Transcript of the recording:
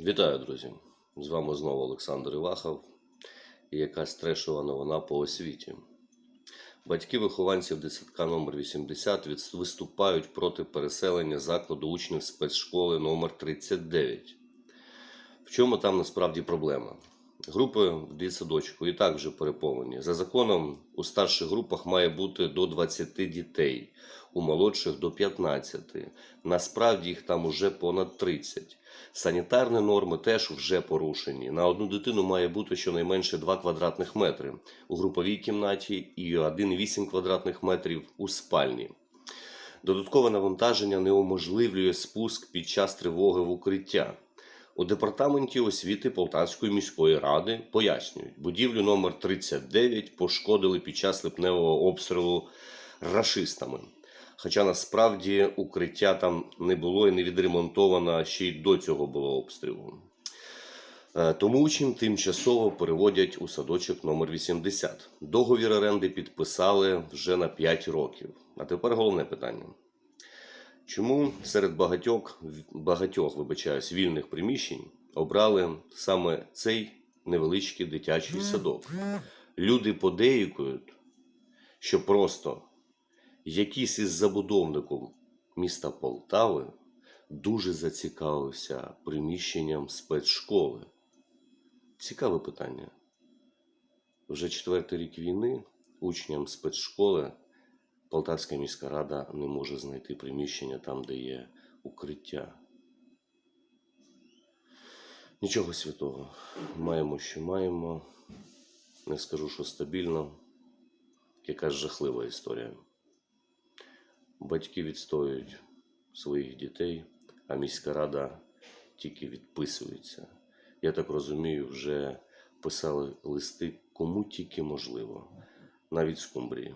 Вітаю, друзі! З вами знову Олександр Івахов і якась трешова новина по освіті. Батьки вихованців дитсадка номер 80 від- виступають проти переселення закладу учнів спецшколи номер 39. В чому там насправді проблема? Групи в дитсадочку і так вже переповнені. За законом, у старших групах має бути до 20 дітей, у молодших до 15. Насправді їх там уже понад 30. Санітарні норми теж вже порушені. На одну дитину має бути щонайменше 2 квадратних метри у груповій кімнаті і 1,8 квадратних метрів у спальні. Додаткове навантаження неуможливлює спуск під час тривоги в укриття. У департаменті освіти Полтавської міської ради пояснюють, будівлю номер 39 пошкодили під час липневого обстрілу рашистами. Хоча насправді укриття там не було і не відремонтовано ще й до цього було обстрілу. Е, Тому учнів тимчасово переводять у садочок номер 80. Договір оренди підписали вже на 5 років. А тепер головне питання. Чому серед багатьох, багатьох вибачаюсь, вільних приміщень обрали саме цей невеличкий дитячий садок? Люди подеюкують, що просто якийсь із забудовників міста Полтави дуже зацікавився приміщенням спецшколи. Цікаве питання. Вже четвертий рік війни учням спецшколи Полтавська міська рада не може знайти приміщення там, де є укриття. Нічого святого. Маємо, що маємо. Не скажу, що стабільно. Якась жахлива історія. Батьки відстоюють своїх дітей, а міська рада тільки відписується. Я так розумію, вже писали листи кому тільки можливо, навіть з Кумбрії.